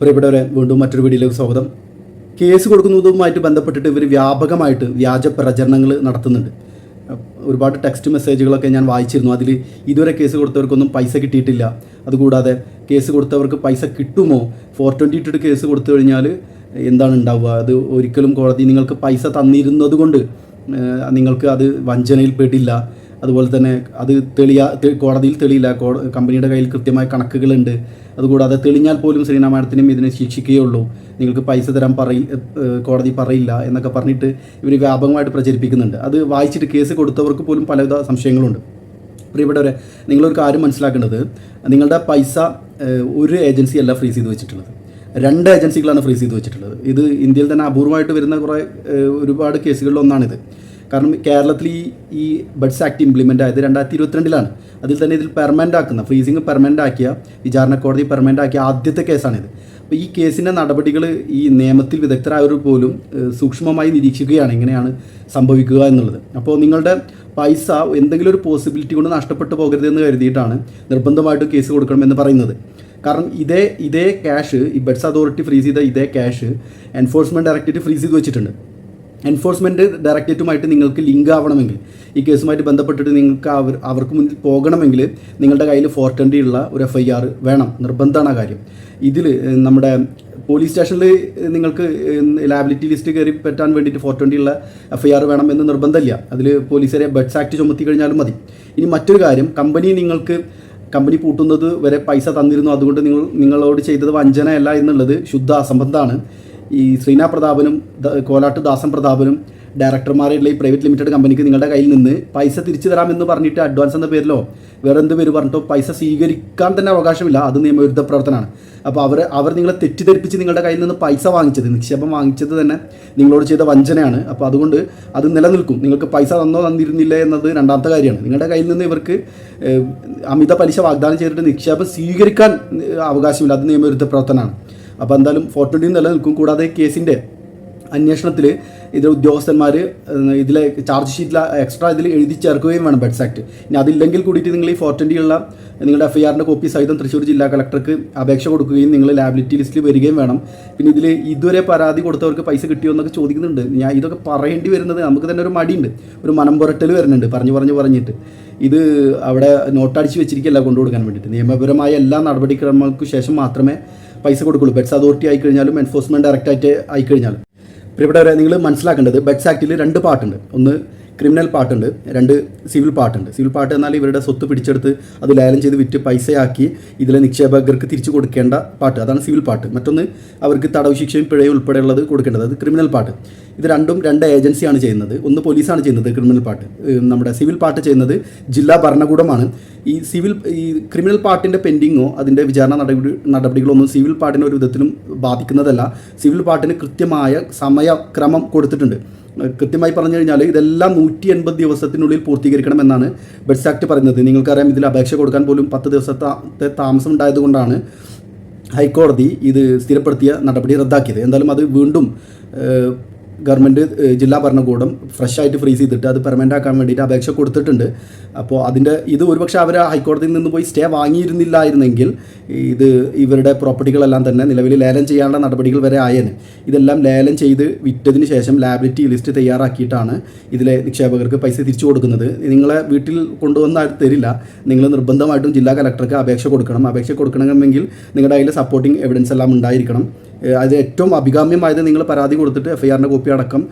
പ്രിയപ്പെട്ടവരെ വീണ്ടും മറ്റൊരു വീഡിയോയിലേക്ക് സ്വാഗതം. കേസ് കൊടുക്കുന്നതുമായിട്ട് ബന്ധപ്പെട്ടിട്ട് ഇവർ വ്യാപകമായിട്ട് വ്യാജ പ്രചരണങ്ങൾ നടത്തുന്നുണ്ട്. ഒരുപാട് ടെക്സ്റ്റ് മെസ്സേജുകളൊക്കെ ഞാൻ വായിച്ചിരുന്നു. അതിൽ ഇതുവരെ കേസ് കൊടുത്തവർക്കൊന്നും പൈസ കിട്ടിയിട്ടില്ല. അതുകൂടാതെ കേസ് കൊടുത്തവർക്ക് പൈസ കിട്ടുമോ? ഫോർ ട്വന്റി ഇട്ടിട്ട് കേസ് കൊടുത്തു കഴിഞ്ഞാൽ എന്താണ് ഉണ്ടാവുക? അത് ഒരിക്കലും കോടതി നിങ്ങൾക്ക് പൈസ തന്നിരുന്നത് കൊണ്ട് നിങ്ങൾക്ക് അത് വഞ്ചനയിൽ അതുപോലെ തന്നെ അത് തെളിയാ കോടതിയിൽ തെളിയില്ല. കമ്പനിയുടെ കയ്യിൽ കൃത്യമായ കണക്കുകളുണ്ട്. അതുകൂടാതെ തെളിഞ്ഞാൽ പോലും ശ്രീനാ മാഡത്തിനും ഇതിനെ ശിക്ഷിക്കുകയുള്ളൂ. നിങ്ങൾക്ക് പൈസ തരാൻ പറയി കോടതി പറയില്ല എന്നൊക്കെ പറഞ്ഞിട്ട് ഇവർ വ്യാപകമായിട്ട് പ്രചരിപ്പിക്കുന്നുണ്ട്. അത് വായിച്ചിട്ട് കേസ് കൊടുത്തവർക്ക് പോലും പലവിധ സംശയങ്ങളുണ്ട്. പ്രിയപ്പെട്ടവരെ നിങ്ങളൊരു കാര്യം മനസ്സിലാക്കേണ്ടത്. നിങ്ങളുടെ പൈസ ഒരു ഏജൻസി അല്ല ഫ്രീസ് ചെയ്ത് വെച്ചിട്ടുള്ളത്. രണ്ട് ഏജൻസികളാണ് ഫ്രീസ് ചെയ്ത് വെച്ചിട്ടുള്ളത്. ഇത് ഇന്ത്യയിൽ തന്നെ അപൂർവമായിട്ട് വരുന്ന കുറേ ഒരുപാട് കേസുകളിൽ ഒന്നാണിത് കാരണം കേരളത്തിൽ ഈ ഈ ബഡ്സ് ആക്ട് ഇംപ്ലിമെന്റ് ആയത് രണ്ടായിരത്തി ഇരുപത്തിരണ്ടിലാണ് അതിൽ തന്നെ ഇതിൽ പെർമനന്റ് ആക്കുന്ന ഫ്രീസിങ് പെർമനന്റ് ആക്കിയ വിചാരണ കോടതി പെർമനന്റ് ആക്കിയ ആദ്യത്തെ കേസാണിത് അപ്പോൾ ഈ കേസിന്റെ നടപടികൾ ഈ നിയമത്തിൽ വിദഗ്ധരായവർ പോലും സൂക്ഷ്മമായി നിരീക്ഷിക്കുകയാണ് എങ്ങനെയാണ് സംഭവിക്കുക എന്നുള്ളത്. അപ്പോൾ നിങ്ങളുടെ പൈസ എന്തെങ്കിലും ഒരു പോസിബിലിറ്റി കൊണ്ട് നഷ്ടപ്പെട്ടു പോകരുതെന്ന് കരുതിയിട്ടാണ് നിർബന്ധമായിട്ടും കേസ് കൊടുക്കണമെന്ന് പറയുന്നത്. കാരണം ഇതേ ഇതേ ക്യാഷ് ഈ ബഡ്സ് അതോറിറ്റി ഫ്രീസ് ചെയ്ത ഇതേ ക്യാഷ് എൻഫോഴ്സ്മെന്റ് ഡയറക്ടറേറ്റ് ഫ്രീസ് ചെയ്ത് വെച്ചിട്ടുണ്ട്. എൻഫോഴ്സ്മെന്റ് ഡയറക്ടറേറ്റുമായിട്ട് നിങ്ങൾക്ക് ലിങ്ക് ആവണമെങ്കിൽ ഈ കേസുമായിട്ട് ബന്ധപ്പെട്ടിട്ട് നിങ്ങൾക്ക് അവർ അവർക്ക് മുന്നിൽ പോകണമെങ്കിൽ നിങ്ങളുടെ കയ്യിൽ ഫോർ ട്വന്റി ഉള്ള ഒരു എഫ് ഐ ആർ വേണം. നിർബന്ധമാണ് കാര്യം. ഇതിൽ നമ്മുടെ പോലീസ് സ്റ്റേഷനിൽ നിങ്ങൾക്ക് ലാബിലിറ്റി ലിസ്റ്റ് കയറി പറ്റാൻ വേണ്ടിയിട്ട് ഫോർ ട്വന്റി ഉള്ള എഫ് ഐ ആർ വേണം എന്ന് നിർബന്ധമില്ല. അതിൽ പോലീസുകാരെ ബഡ്സ് ആക്ട് ചുമത്തി കഴിഞ്ഞാലും മതി. ഇനി മറ്റൊരു കാര്യം കമ്പനി നിങ്ങൾക്ക് കമ്പനി പൂട്ടുന്നത് വരെ പൈസ തന്നിരുന്നു. അതുകൊണ്ട് നിങ്ങൾ നിങ്ങളോട് ചെയ്തത് വഞ്ചനയല്ല എന്നുള്ളത് ശുദ്ധ അസംബന്ധമാണ്. ഈ ശ്രീനാ പ്രതാപനും കോലാട്ട് ദാസൻ പ്രതാപനും ഡയറക്ടർമാരായിട്ടുള്ള ഈ പ്രൈവറ്റ് ലിമിറ്റഡ് കമ്പനിക്ക് നിങ്ങളുടെ കയ്യിൽ നിന്ന് പൈസ തിരിച്ചു തരാമെന്ന് പറഞ്ഞിട്ട് അഡ്വാൻസ് എന്ന പേരിലോ വേറെ എന്ത് പേര് പറഞ്ഞിട്ടോ പൈസ സ്വീകരിക്കാൻ തന്നെ അവകാശമില്ല. അത് നിയമവിരുദ്ധ പ്രവർത്തനമാണ്. അപ്പോൾ അവർ അവർ നിങ്ങളെ തെറ്റിദ്ധരിപ്പിച്ച് നിങ്ങളുടെ കയ്യിൽ നിന്ന് പൈസ വാങ്ങിച്ചത് നിക്ഷേപം വാങ്ങിച്ചത് തന്നെ നിങ്ങളോട് ചെയ്ത വഞ്ചനയാണ്. അപ്പോൾ അതുകൊണ്ട് അത് നിലനിൽക്കും. നിങ്ങൾക്ക് പൈസ തന്നോ തന്നിരുന്നില്ല എന്നത് രണ്ടാമത്തെ കാര്യമാണ്. നിങ്ങളുടെ കയ്യിൽ നിന്ന് ഇവർക്ക് അമിത പലിശ വാഗ്ദാനം ചെയ്തിട്ട് നിക്ഷേപം സ്വീകരിക്കാൻ അവകാശമില്ല. അത് നിയമവിരുദ്ധ പ്രവർത്തനമാണ്. അപ്പോൾ എന്തായാലും ഫോർ ട്വന്റി നിലനിൽക്കും. കൂടാതെ കേസിന്റെ അന്വേഷണത്തിൽ ഇതിൽ ഉദ്യോഗസ്ഥന്മാർ ഇതിലെ ചാർജ് ഷീറ്റിൽ എക്സ്ട്രാ ഇതിൽ എഴുതി ചേർക്കുകയും വേണം ബെഡ്സ് ആക്ട് ഇനി അതില്ലെങ്കിൽ കൂടിയിട്ട് നിങ്ങൾ ഈ ഫോർ ഉള്ള നിങ്ങളുടെ എഫ് കോപ്പി സഹിതം തൃശ്ശൂർ ജില്ലാ കളക്ടർക്ക് അപേക്ഷ കൊടുക്കുകയും നിങ്ങൾ ലാബിലിറ്റി ലിസ്റ്റിൽ വരികയും വേണം. പിന്നെ ഇതിൽ ഇതുവരെ പരാതി കൊടുത്തവർക്ക് പൈസ കിട്ടിയോ എന്നൊക്കെ ചോദിക്കുന്നുണ്ട്. ഞാൻ ഇതൊക്കെ പറയേണ്ടി വരുന്നത് നമുക്ക് തന്നെ ഒരു മടിയുണ്ട്. ഒരു മനം പുരട്ടൽ വരുന്നുണ്ട് പറഞ്ഞു പറഞ്ഞു പറഞ്ഞിട്ട്. ഇത് അവിടെ നോട്ടടിച്ച് വെച്ചിരിക്കുകയല്ല കൊണ്ടുകൊടുക്കാൻ വേണ്ടിയിട്ട്. നിയമപരമായ എല്ലാ നടപടിക്രമങ്ങൾക്കു ശേഷം മാത്രമേ പൈസ കൊടുക്കുള്ളൂ. ബെഡ്സ് അതോറിറ്റി ആയിക്കഴിഞ്ഞാലും എൻഫോഴ്സ്മെന്റ് ഡയറക്ടറേറ്റ് ആയിക്കഴിഞ്ഞാലും. പ്രിയപ്പെട്ടവരെ നിങ്ങൾ മനസ്സിലാക്കേണ്ടത് ബെറ്റ്സ് ആക്ടിൽ രണ്ട് പാർട്ടുണ്ട് ഒന്ന് ക്രിമിനൽ പാർട്ടുണ്ട് രണ്ട് സിവിൽ പാർട്ടുണ്ട് സിവിൽ പാർട്ട് എന്നാൽ ഇവരുടെ സ്വത്ത് പിടിച്ചെടുത്ത് അത് ലേലം ചെയ്ത് വിറ്റ് പൈസയാക്കി ഇതിലെ നിക്ഷേപകർക്ക് തിരിച്ചു കൊടുക്കേണ്ട പാട്ട്. അതാണ് സിവിൽ പാർട്ട് മറ്റൊന്ന് അവർക്ക് തടവ് ശിക്ഷയും പിഴയും ഉൾപ്പെടെയുള്ളത് കൊടുക്കേണ്ടത്. അത് ക്രിമിനൽ പാർട്ട് ഇത് രണ്ടും രണ്ട് ഏജൻസിയാണ് ചെയ്യുന്നത്. ഒന്ന് പോലീസാണ് ചെയ്യുന്നത് ക്രിമിനൽ പാർട്ട് നമ്മുടെ സിവിൽ പാർട്ട് ചെയ്യുന്നത് ജില്ലാ ഭരണകൂടമാണ്. ഈ സിവിൽ ഈ ക്രിമിനൽ പാർട്ടിന്റെ പെൻഡിങ്ങോ അതിന്റെ വിചാരണ നടപടി നടപടികളോ ഒന്നും സിവിൽ പാർട്ടിനെ ഒരു വിധത്തിലും ബാധിക്കുന്നതല്ല. സിവിൽ പാർട്ടിന് കൃത്യമായ സമയക്രമം കൊടുത്തിട്ടുണ്ട്. കൃത്യമായി പറഞ്ഞു കഴിഞ്ഞാൽ ഇതെല്ലാം നൂറ്റി എൺപത് ദിവസത്തിനുള്ളിൽ പൂർത്തീകരിക്കണം എന്നാണ് ബെഡ്സ് ആക്ട് പറയുന്നത്. നിങ്ങൾക്കറിയാം ഇതിൽ അപേക്ഷ കൊടുക്കാൻ പോലും പത്ത് ദിവസത്തെ താമസം ഉണ്ടായതുകൊണ്ടാണ് ഹൈക്കോടതി ഇത് സ്ഥിരപ്പെടുത്തിയ നടപടി റദ്ദാക്കിയത്. എന്തായാലും അത് വീണ്ടും ഗവൺമെന്റ് ജില്ലാ ഭരണകൂടം ഫ്രഷ് ആയിട്ട് ഫ്രീസ് ചെയ്തിട്ട് അത് പെർമനന്റ് ആക്കാൻ വേണ്ടിയിട്ട് അപേക്ഷ കൊടുത്തിട്ടുണ്ട്. അപ്പോൾ അതിന്റെ ഇത് ഒരുപക്ഷെ അവർ ഹൈക്കോടതിയിൽ നിന്ന് പോയി സ്റ്റേ വാങ്ങിയിരുന്നില്ലായിരുന്നെങ്കിൽ ഇത് ഇവരുടെ പ്രോപ്പർട്ടികളെല്ലാം തന്നെ നിലവിൽ ലേലം ചെയ്യാനുള്ള നടപടികൾ വരെ ആയേനെ. ഇതെല്ലാം ലേലം ചെയ്ത് വിറ്റതിന് ശേഷം ലാബിലിറ്റി ലിസ്റ്റ് തയ്യാറാക്കിയിട്ടാണ് ഇതിലെ നിക്ഷേപകർക്ക് പൈസ തിരിച്ചു കൊടുക്കുന്നത്. നിങ്ങളെ വീട്ടിൽ കൊണ്ടുവന്നാൽ തരില്ല. നിങ്ങൾ നിർബന്ധമായിട്ടും ജില്ലാ കലക്ടർക്ക് അപേക്ഷ കൊടുക്കണം. അപേക്ഷ കൊടുക്കണമെങ്കിൽ നിങ്ങളുടെ കയ്യിൽ സപ്പോർട്ടിംഗ് എവിഡൻസ് എല്ലാം ഉണ്ടായിരിക്കണം. അത് ഏറ്റവും അഭികാമ്യമായത് നിങ്ങൾ പരാതി കൊടുത്തിട്ട് എഫ് ഐ ആറിന്റെ കോപ്പി അടക്കം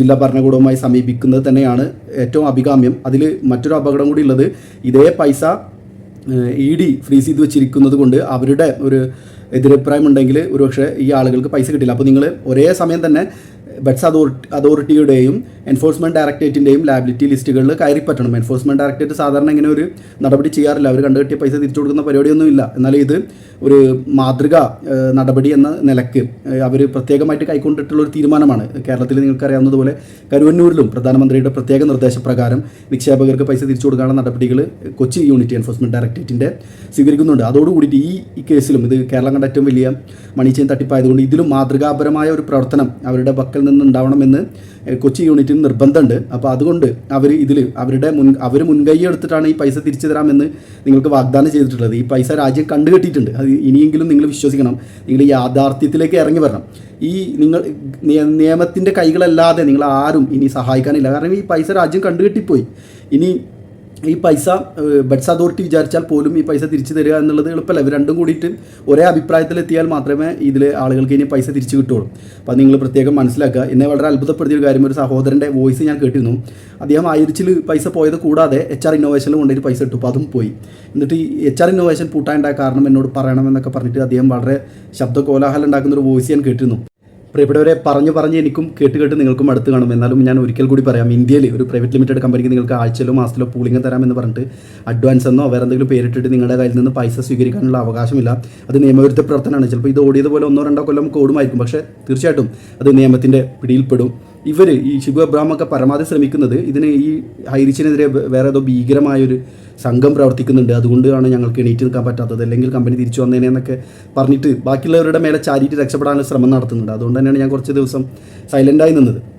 ജില്ലാ ഭരണകൂടവുമായി സമീപിക്കുന്നത് തന്നെയാണ് ഏറ്റവും അഭികാമ്യം. അതിൽ മറ്റൊരു അപകടം കൂടി ഉള്ളത് ഇതേ പൈസ ഇ ഡി ഫ്രീസ് ചെയ്ത് വെച്ചിരിക്കുന്നത് കൊണ്ട് അവരുടെ ഒരു എതിരഭിപ്രായം ഉണ്ടെങ്കിൽ ഒരുപക്ഷെ ഈ ആളുകൾക്ക് പൈസ കിട്ടില്ല. അപ്പോൾ നിങ്ങൾ ഒരേ സമയം തന്നെ ബഡ്സ് അതോറിറ്റി അതോറിറ്റിയുടെയും എൻഫോഴ്സ്മെന്റ് ഡയറക്ടറേറ്റിന്റെയും ലാബിലിറ്റി ലിസ്റ്റുകളിൽ കയറി പറ്റണം എൻഫോഴ്സ്മെന്റ് ഡയറക്ടറേറ്റ് സാധാരണ ഇങ്ങനെ ഒരു നടപടി ചെയ്യാറില്ല. അവർ കണ്ടുകെട്ടിയ പൈസ തിരിച്ചു കൊടുക്കുന്ന പരിപാടിയൊന്നും ഇല്ല എന്നാൽ ഇത് ഒരു മാതൃക നടപടി എന്ന നിലയ്ക്ക് അവർ പ്രത്യേകമായിട്ട് കൈക്കൊണ്ടിട്ടുള്ള ഒരു തീരുമാനമാണ്. കേരളത്തിൽ നിങ്ങൾക്കറിയാവുന്നതുപോലെ കരുവന്നൂരിലും പ്രധാനമന്ത്രിയുടെ പ്രത്യേക നിർദ്ദേശപ്രകാരം നിക്ഷേപകർക്ക് പൈസ തിരിച്ചു കൊടുക്കാനുള്ള നടപടികൾ കൊച്ചി യൂണിറ്റ് എൻഫോഴ്സ്മെന്റ് ഡയറക്ടറേറ്റിന്റെ സ്വീകരിക്കുന്നുണ്ട്. അതോടുകൂടിയിട്ട് ഈ കേസിലും ഇത് കേരളം കണ്ട ഏറ്റവും വലിയ മണി തട്ടിപ്പായതുകൊണ്ട് ഇതിലും മാതൃകാപരമായ ഒരു പ്രവർത്തനം അവരുടെ പക്കൽ നിന്ന് ഉണ്ടാവണമെന്ന് കൊച്ചി യൂണിറ്റ് മീറ്റിംഗ് നിർബന്ധമുണ്ട്. അപ്പോൾ അതുകൊണ്ട് അവർ ഇതിൽ അവരുടെ മുൻ അവർ മുൻകൈ എടുത്തിട്ടാണ് ഈ പൈസ തിരിച്ചു തരാമെന്ന് നിങ്ങൾക്ക് വാഗ്ദാനം ചെയ്തിട്ടുള്ളത്. ഈ പൈസ രാജ്യം കണ്ടുകെട്ടിയിട്ടുണ്ട്. അത് ഇനിയെങ്കിലും നിങ്ങൾ വിശ്വസിക്കണം. നിങ്ങൾ യാഥാർത്ഥ്യത്തിലേക്ക് ഇറങ്ങി വരണം. ഈ നിങ്ങൾ നിയ- നിയമത്തിന്റെ കൈകളല്ലാതെ നിങ്ങൾ ആരും ഇനി സഹായിക്കാനില്ല. കാരണം ഈ പൈസ രാജ്യം കണ്ടുകെട്ടിപ്പോയി. ഇനി ഈ പൈസ ബഡ്സ് അതോറിറ്റി വിചാരിച്ചാൽ പോലും ഈ പൈസ തിരിച്ചു തരിക എന്നുള്ളത് എളുപ്പമല്ല. ഇവർ രണ്ടും കൂടിയിട്ട് ഒരേ അഭിപ്രായത്തിലെത്തിയാൽ മാത്രമേ ഇതിൽ ആളുകൾക്ക് ഇനി പൈസ തിരിച്ചു കിട്ടുള്ളൂ അപ്പോൾ നിങ്ങൾ പ്രത്യേകം മനസ്സിലാക്കുക. എന്നെ വളരെ അത്ഭുതപ്പെടുത്തിയ ഒരു കാര്യം ഒരു സഹോദരന്റെ വോയിസ് ഞാൻ കേട്ടിരുന്നു. അദ്ദേഹം ആയിരിച്ചിൽ പൈസ പോയത് കൂടാതെ എച്ച് ആർ ഇന്നോവേഷനിൽ കൊണ്ടൊരു പൈസ ഇട്ടു. അപ്പോൾ അതും പോയി. എന്നിട്ട് ഈ എച്ച് ആർ ഇന്നോവേഷൻ പൂട്ടാനുണ്ടായ കാരണം എന്നോട് പറയണമെന്നൊക്കെ പറഞ്ഞിട്ട് അദ്ദേഹം വളരെ ശബ്ദ കോലാഹലം ഉണ്ടാക്കുന്ന ഒരു വോയിസ് ഞാൻ കേട്ടിരുന്നു. പ്രിയപ്പെട്ടവരെ പറഞ്ഞു പറഞ്ഞ് എനിക്കും കേട്ട് കേട്ട് നിങ്ങൾക്കും അടുത്ത് കാണും. എന്നാലും ഞാൻ ഒരിക്കൽ കൂടി പറയാം ഇന്ത്യയിൽ ഒരു പ്രൈവറ്റ് ലിമിറ്റഡ് കമ്പനിക്ക് നിങ്ങൾക്ക് ആഴ്ചയിലോ മാസത്തിലോ പൂളിംഗ് തരാമെന്ന് പറഞ്ഞിട്ട് അഡ്വാൻസ് എന്നോ വേറെ എന്തെങ്കിലും പേരിട്ടിട്ട് നിങ്ങളുടെ കയ്യിൽ നിന്ന് പൈസ സ്വീകരിക്കാനുള്ള അവകാശമില്ല. അത് നിയമവിരുദ്ധ പ്രവർത്തനമാണ്. ചിലപ്പോൾ ഇത് ഓടിയത് പോലെ ഒന്നോ രണ്ടോ കൊല്ലം കോടുമായിരിക്കും പക്ഷേ തീർച്ചയായിട്ടും അത് നിയമത്തിന്റെ പിടിയിൽപ്പെടും ഇവർ ഈ ശിബു അബ്രാമൊക്കെ പരമാവധി ശ്രമിക്കുന്നത് ഇതിന് ഈ ഹൈറിച്ചിനെതിരെ വേ- വേറെ ഏതോ ഭീകരമായൊരു സംഘം പ്രവർത്തിക്കുന്നുണ്ട്. അതുകൊണ്ടാണ് ഞങ്ങൾക്ക് എണീറ്റ് നിൽക്കാൻ പറ്റാത്തത്. അല്ലെങ്കിൽ കമ്പനി തിരിച്ചു വന്നേനെ എന്നൊക്കെ പറഞ്ഞിട്ട് ബാക്കിയുള്ളവരുടെ മേലെ ചാരിയിട്ട് രക്ഷപ്പെടാനുള്ള ശ്രമം നടത്തുന്നുണ്ട്. അതുകൊണ്ട് തന്നെയാണ് ഞാൻ കുറച്ച് ദിവസം സൈലന്റായി നിന്നത്.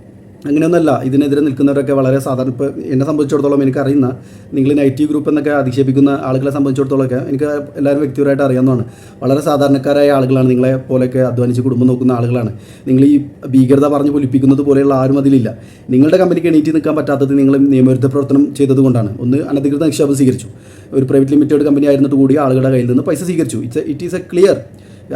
അങ്ങനെയൊന്നുമല്ല ഇതിനെതിരെ നിൽക്കുന്നവരൊക്കെ വളരെ സാധാരണ ഇപ്പോൾ എന്നെ സംബന്ധിച്ചിടത്തോളം എനിക്കറിയുന്ന നിങ്ങൾ നെഗറ്റീവ് ഗ്രൂപ്പ് എന്നൊക്കെ അധിക്ഷേപിക്കുന്ന ആളുകളെ സംബന്ധിച്ചിടത്തോളമൊക്കെ എനിക്ക് എല്ലാവരും വ്യക്തിപരമായിട്ട് അറിയാവുന്നതാണ്. വളരെ സാധാരണക്കാരായ ആളുകളാണ് നിങ്ങളെ പോലെയൊക്കെ അധ്വാനിച്ച് കുടുംബം നോക്കുന്ന ആളുകളാണ്. നിങ്ങൾ ഈ ഭീകരത പറഞ്ഞ് പൊലിപ്പിക്കുന്നത് പോലെയുള്ള ആരും അതിലില്ല. നിങ്ങളുടെ കമ്പനിക്ക് എണീറ്റ് നിൽക്കാൻ പറ്റാത്തത് നിങ്ങൾ നിയമവിരുദ്ധ പ്രവർത്തനം ചെയ്തതുകൊണ്ടാണ് ഒന്ന് അനധികൃത നിക്ഷേപം സ്വീകരിച്ചു. ഒരു പ്രൈവറ്റ് ലിമിറ്റഡ് കമ്പനി ആയിരുന്നിട്ട് കൂടി ആളുകളുടെ കയ്യിൽ നിന്ന് പൈസ സ്വീകരിച്ചു. It's it is a clear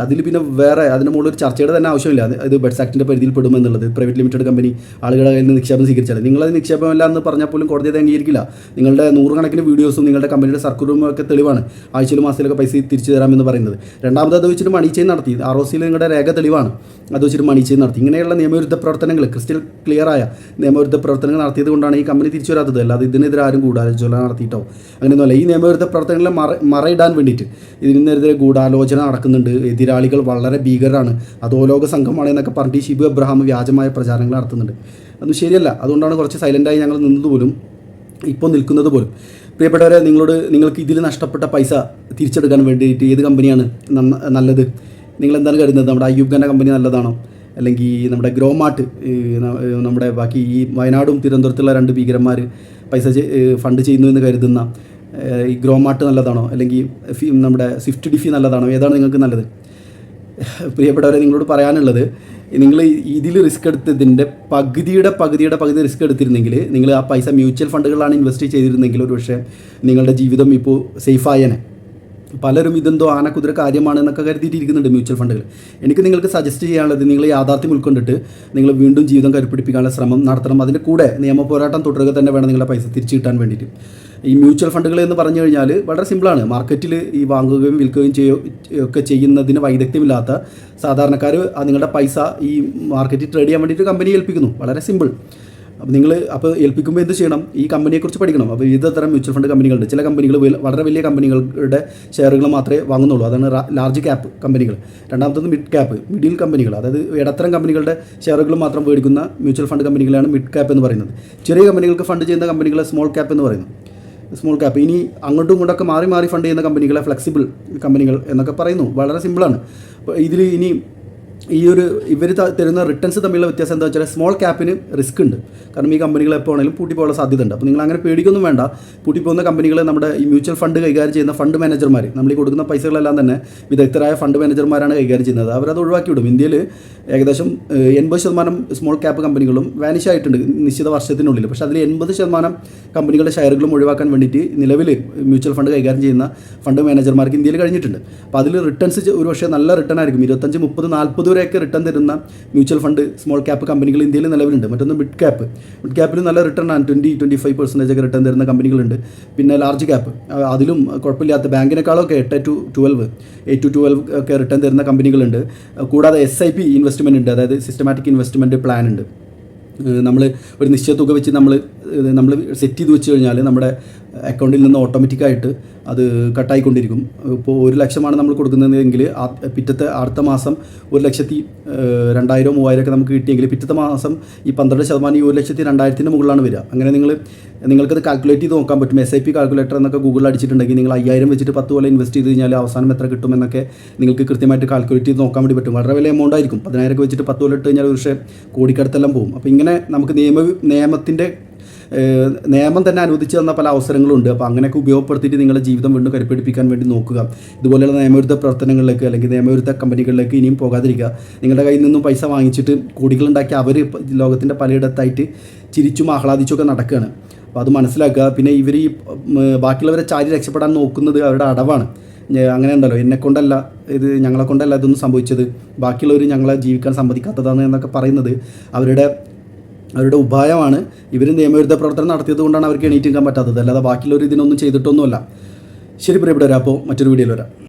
അതിൽ പിന്നെ വേറെ അതിന് മുകളിൽ ഒരു ചർച്ചയുടെ തന്നെ ആവശ്യമില്ല. ഇത് ബെഡ്സ് ആക്ടിന്റെ പരിധിയിൽ പെടുമെന്നുള്ളത് പ്രൈവറ്റ് ലിമിറ്റഡ് കമ്പനി ആളുകളുടെ കയ്യിൽ നിന്ന് നിക്ഷേപം സ്വീകരിച്ചാൽ നിങ്ങളത് നിക്ഷേപമല്ല എന്ന് പറഞ്ഞാൽ പോലും കോടതി അത് അംഗീകരിക്കില്ല. നിങ്ങളുടെ നൂറുകണക്കിന് വീഡിയോസും നിങ്ങളുടെ കമ്പനിയുടെ സർക്കുലറും ഒക്കെ തെളിവാണ്. ആഴ്ചയിലും മാസത്തിലൊക്കെ പൈസ തിരിച്ചു തരാമെന്ന് പറയുന്നത്. രണ്ടാമത് അത് വെച്ചിട്ട് മണി നടത്തി. ആർ ഒ സിയിൽ നിങ്ങളുടെ രേഖ തെളിവാണ്. അത് വെച്ചിട്ട് മണി നടത്തി. ഇങ്ങനെയുള്ള നിയമവിരുദ്ധ പ്രവർത്തനങ്ങൾ ക്രിസ്റ്റൽ ക്ലിയറായ നിയമവിരുദ്ധ പ്രവർത്തനങ്ങൾ നടത്തിയത് കൊണ്ടാണ് ഈ കമ്പനി തിരിച്ചു വരാത്തത്. അല്ലാതെ ഇതിനെതിരെ ആരും ഗൂഢാലോചന നടത്തിയിട്ടോ അങ്ങനെയൊന്നുമല്ല. ഈ നിയമവിരുദ്ധ പ്രവർത്തനങ്ങളെ മറ മറയിടാൻ വേണ്ടിയിട്ട് ഇതിനെതിരെ ഗൂഢാലോചന നടക്കുന്നുണ്ട്. എതിരാളികൾ വളരെ ഭീകരരാണ്. അതോലോക സംഘമാണ് എന്നൊക്കെ പറഞ്ഞിട്ട് ഷിബു അബ്രഹാം വ്യാജമായ പ്രചാരങ്ങൾ നടത്തുന്നുണ്ട്. അതൊന്നും ശരിയല്ല. അതുകൊണ്ടാണ് കുറച്ച് സൈലന്റായി ഞങ്ങൾ നിന്നത് പോലും ഇപ്പോൾ നിൽക്കുന്നത് പോലും. പ്രിയപ്പെട്ടവരെ നിങ്ങളോട് നിങ്ങൾക്ക് ഇതിൽ നഷ്ടപ്പെട്ട പൈസ തിരിച്ചെടുക്കാൻ വേണ്ടിയിട്ട് ഏത് കമ്പനിയാണ് നല്ലത്? നിങ്ങൾ എന്താണ് കരുതുന്നത്? നമ്മുടെ അയ്യൂബ് കമ്പനി നല്ലതാണോ? അല്ലെങ്കിൽ നമ്മുടെ ഗ്രോമാർട്ട് നമ്മുടെ ബാക്കി ഈ വയനാടും തിരുവനന്തപുരത്തുള്ള രണ്ട് ഭീകരന്മാർ പൈസ ഫണ്ട് ചെയ്യുന്നു എന്ന് കരുതുന്ന ഈ ഗ്രോമാർട്ട് നല്ലതാണോ? അല്ലെങ്കിൽ നമ്മുടെ സ്വിഫ്റ്റ് ഡിഫി നല്ലതാണോ? ഏതാണ് നിങ്ങൾക്ക് നല്ലത്? പ്രിയപ്പെട്ടവരെ നിങ്ങളോട് പറയാനുള്ളത് നിങ്ങൾ ഇതിൽ റിസ്ക് എടുത്തതിന്റെ പകുതിയുടെ പകുതിയുടെ പകുതി റിസ്ക് എടുത്തിരുന്നെങ്കിൽ നിങ്ങൾ ആ പൈസ മ്യൂച്വൽ ഫണ്ടുകളാണ് ഇൻവെസ്റ്റ് ചെയ്തിരുന്നെങ്കിൽ ഒരു പക്ഷേ നിങ്ങളുടെ ജീവിതം ഇപ്പോൾ സേഫായനെ പലരും ഇതെന്തോ ആനക്കുതിര കാര്യമാണ് എന്നൊക്കെ കരുതിയിട്ടിരിക്കുന്നുണ്ട് മ്യൂച്വൽ ഫണ്ടുകൾ. എനിക്ക് നിങ്ങൾക്ക് സജസ്റ്റ് ചെയ്യാനുള്ളത് നിങ്ങൾ യാഥാർത്ഥ്യം ഉൾക്കൊണ്ടിട്ട് നിങ്ങൾ വീണ്ടും ജീവിതം കരുപ്പിടിപ്പിക്കാനുള്ള ശ്രമം നടത്തണം. അതിന്റെ കൂടെ നിയമ പോരാട്ടം തുടരുക തന്നെ വേണം നിങ്ങളുടെ പൈസ തിരിച്ചു കിട്ടാൻ വേണ്ടിയിട്ട്. ഈ മ്യൂച്വൽ ഫണ്ടുകൾ എന്ന് പറഞ്ഞു കഴിഞ്ഞാൽ വളരെ സിമ്പിളാണ് മാർക്കറ്റിൽ ഈ വാങ്ങുകയും വിൽക്കുകയും ചെയ്യുകയും ഒക്കെ ചെയ്യുന്നതിന് വൈദഗ്ധ്യമില്ലാത്ത സാധാരണക്കാർ നിങ്ങളുടെ പൈസ ഈ മാർക്കറ്റിൽ ട്രേഡ് ചെയ്യാൻ വേണ്ടിയിട്ട് കമ്പനി ഏൽപ്പിക്കുന്നു. വളരെ സിമ്പിൾ അപ്പോൾ നിങ്ങൾ അപ്പോൾ ഏൽപ്പിക്കുമ്പോൾ എന്ത് ചെയ്യണം? ഈ കമ്പനിയെക്കുറിച്ച് പഠിക്കണം. അപ്പോൾ വിവിധ തരം മ്യൂച്വൽ ഫണ്ട് കമ്പനികളുണ്ട് ചില കമ്പനികൾ വളരെ വലിയ കമ്പനികളുടെ ഷെയറുകൾ മാത്രമേ വാങ്ങുന്നുള്ളൂ. അതാണ് ലാർജ് ക്യാപ്പ് കമ്പനികൾ രണ്ടാമത്തത് മിഡ് ക്യാപ്പ് മിഡിൽ കമ്പനികൾ അതായത് ഇടത്തരം കമ്പനികളുടെ ഷെയറുകൾ മാത്രം മേടിക്കുന്ന മ്യൂച്വൽ ഫണ്ട് കമ്പനികളാണ് മിഡ് ക്യാപ്പ് എന്ന് പറയുന്നത്. ചെറിയ കമ്പനികൾക്ക് ഫണ്ട് ചെയ്യുന്ന കമ്പനികളെ സ്മോൾ ക്യാപ്പ് എന്ന് പറയുന്നു. സ്മോൾ ക്യാപ്പ് ഇനി അങ്ങോട്ടും ഇങ്ങോട്ടൊക്കെ മാറി മാറി ഫണ്ട് ചെയ്യുന്ന കമ്പനികളെ ഫ്ലെക്സിബിൾ കമ്പനികൾ എന്നൊക്കെ പറയുന്നു. വളരെ സിമ്പിളാണ് ഇതിൽ ഇനി ഈ ഒരു ഇവർ തരുന്ന റിട്ടേൺസ് തമ്മിലുള്ള വ്യത്യാസം എന്താ വെച്ചാൽ സ്മോൾ ക്യാപ്പിന് റിസ്ക് ഉണ്ട്. കാരണം ഈ കമ്പനികൾ എപ്പോൾ ആണെങ്കിലും പൂട്ടിപ്പോകാനുള്ള സാധ്യത ഉണ്ട് അപ്പോൾ നിങ്ങൾ അങ്ങനെ പേടിക്കൊന്നും വേണ്ട. പൂട്ടിപ്പോകുന്ന കമ്പനികൾ നമ്മുടെ ഈ മ്യൂച്വൽ ഫണ്ട് കൈകാര്യം ചെയ്യുന്ന ഫണ്ട് മാനേജർമാർ നമ്മൾ ഈ കൊടുക്കുന്ന പൈസകളെല്ലാം തന്നെ വിദഗ്ധരായ ഫണ്ട് മാനേജർമാരാണ് കൈകാര്യം ചെയ്യുന്നത്. അവരത് ഒഴിവാക്കി വിടും. ഇന്ത്യയിൽ ഏകദേശം എൺപത് ശതമാനം സ്മോൾ ക്യാപ്പ് കമ്പനികളും വാനിഷ് ആയിട്ടുണ്ട് നിശ്ചിത വർഷത്തിനുള്ളിൽ. പക്ഷേ അതിൽ എൺപത് ശതമാനം കമ്പനികളുടെ ഷെയറുകളും ഒഴിവാക്കാൻ വേണ്ടിയിട്ട് നിലവിൽ മ്യൂച്വൽ ഫണ്ട് കൈകാര്യം ചെയ്യുന്ന ഫണ്ട് മാനേജർമാർക്ക് ഇന്ത്യയിൽ കഴിഞ്ഞിട്ടുണ്ട്. അപ്പോൾ അതിൽ റിട്ടേൺസ് ഒരു പക്ഷേ നല്ല റിട്ടേൺ ആയിരിക്കും. ഇരുപത്തഞ്ച് മുപ്പത് നാൽപ്പത് വരെയൊക്കെ റിട്ടേൺ തരുന്ന മ്യൂച്വൽ ഫണ്ട് സ്മോൾ ക്യാപ്പ് കമ്പനികൾ ഇന്ത്യയിൽ നിലവിലുണ്ട്. മറ്റൊന്ന് മിഡ് ക്യാപ്പ് മിഡ് ക്യാപ്പിൽ നല്ല റിട്ടേൺ ആണ്. ട്വന്റി ട്വന്റി ഫൈവ് പെർസെന്റേജ് ഒക്കെ റിട്ടേൺ തരുന്ന കമ്പനികളുണ്ട് പിന്നെ ലാർജ് ക്യാപ്പ് അതിലും കുഴപ്പമില്ലാത്ത ബാങ്കിനേക്കാളൊക്കെ എട്ട് to twelve eight to twelve ഒക്കെ റിട്ടേൺ തരുന്ന കമ്പനികളുണ്ട് കൂടാതെ എസ് ഐ പി ഇൻവെസ്റ്റ്മെന്റ് ഉണ്ട്. അതായത് സിസ്റ്റമാറ്റിക് ഇൻവെസ്റ്റ്മെന്റ് പ്ലാൻ ഉണ്ട്. നമ്മൾ ഒരു നിശ്ചയ തുക വെച്ച് നമ്മൾ നമ്മൾ സെറ്റ് ചെയ്ത് വെച്ച് കഴിഞ്ഞാൽ നമ്മുടെ അക്കൗണ്ടിൽ നിന്ന് ഓട്ടോമാറ്റിക്കായിട്ട് അത് കട്ടായിക്കൊണ്ടിരിക്കും. ഇപ്പോൾ ഒരു ലക്ഷമാണ് നമ്മൾ കൊടുക്കുന്നതെങ്കിൽ പിറ്റത്തെ അടുത്ത മാസം ഒരു ലക്ഷത്തി രണ്ടായിരം മൂവായിരം ഒക്കെ നമുക്ക് കിട്ടിയെങ്കിൽ പിറ്റത്തെ മാസം ഈ പന്ത്രണ്ട് ശതമാനം ഈ ഒരു ലക്ഷത്തി രണ്ടായിരത്തിന്റെ മുകളിലാണ് വരിക. അങ്ങനെ നിങ്ങൾ നിങ്ങൾക്കത് കാൽക്കുലേറ്റ് ചെയ്ത് നോക്കാൻ പറ്റും. എസ് ഐ പി കാൽക്കുലേറ്റർ എന്നൊക്കെ ഗൂഗിളിൽ അടിച്ചിട്ടുണ്ടെങ്കിൽ നിങ്ങൾ അയ്യായിരം വെച്ചിട്ട് പത്ത് പോലെ ഇൻവെസ്റ്റ് ചെയ്ത് കഴിഞ്ഞാൽ അവസാനം എത്ര കിട്ടുമെന്നൊക്കെ നിങ്ങൾക്ക് കൃത്യമായിട്ട് കാൽക്കുലേറ്റ് ചെയ്ത് നോക്കാൻ വേണ്ടി പറ്റും. വളരെ വലിയ എമൗണ്ട് ആയിരിക്കും. പതിനായിരം വെച്ചിട്ട് പത്ത് പോലെ ഇട്ട് കഴിഞ്ഞാൽ പക്ഷേ കോടിക്കടുത്തെല്ലാം പോകും. അപ്പോൾ ഇങ്ങനെ നമുക്ക് നിയമ നിയമത്തിന്റെ നിയമം തന്നെ അനുവദിച്ചു തന്ന പല അവസരങ്ങളുണ്ട്. അപ്പോൾ അങ്ങനെയൊക്കെ ഉപയോഗപ്പെടുത്തിയിട്ട് നിങ്ങളുടെ ജീവിതം വീണ്ടും കരുപ്പിടിപ്പിക്കാൻ വേണ്ടി നോക്കുക. ഇതുപോലെയുള്ള നിയമവിരുദ്ധ പ്രവർത്തനങ്ങളിലേക്ക് അല്ലെങ്കിൽ നിയമവിരുദ്ധ കമ്പനികളിലേക്ക് ഇനിയും പോകാതിരിക്കുക. നിങ്ങളുടെ കയ്യിൽ നിന്നും പൈസ വാങ്ങിച്ചിട്ട് കോടികളുണ്ടാക്കി അവർ ലോകത്തിന്റെ പലയിടത്തായിട്ട് ചിരിച്ചും ആഹ്ലാദിച്ചുമൊക്കെ നടക്കുകയാണ്. അപ്പോൾ അത് മനസ്സിലാക്കുക. പിന്നെ ഇവർ ഈ ബാക്കിയുള്ളവരെ ചാരി രക്ഷപ്പെടാൻ നോക്കുന്നത് അവരുടെ അടവാണ്. അങ്ങനെ ഉണ്ടല്ലോ. എന്നെ കൊണ്ടല്ല ഇത് ഞങ്ങളെ കൊണ്ടല്ല ഇതൊന്നും സംഭവിച്ചത്. ബാക്കിയുള്ളവർ ഞങ്ങളെ ജീവിക്കാൻ സമ്മതിക്കാത്തതാണ് എന്നൊക്കെ പറയുന്നത്. അവരുടെ അവരുടെ ഉപായമാണ്. ഇവർ നിയമവിരുദ്ധ പ്രവർത്തനം നടത്തിയത് കൊണ്ടാണ് അവർക്ക് എണീറ്റ് നിൽക്കാൻ പറ്റാത്തത്. അല്ലാതെ ബാക്കിയുള്ളവർ ഇതിനൊന്നും ചെയ്തിട്ടൊന്നുമല്ല. ശരി പ്രിയപ്പെട്ടവരാ അപ്പോൾ മറ്റൊരു വീഡിയോയിൽ വരാം.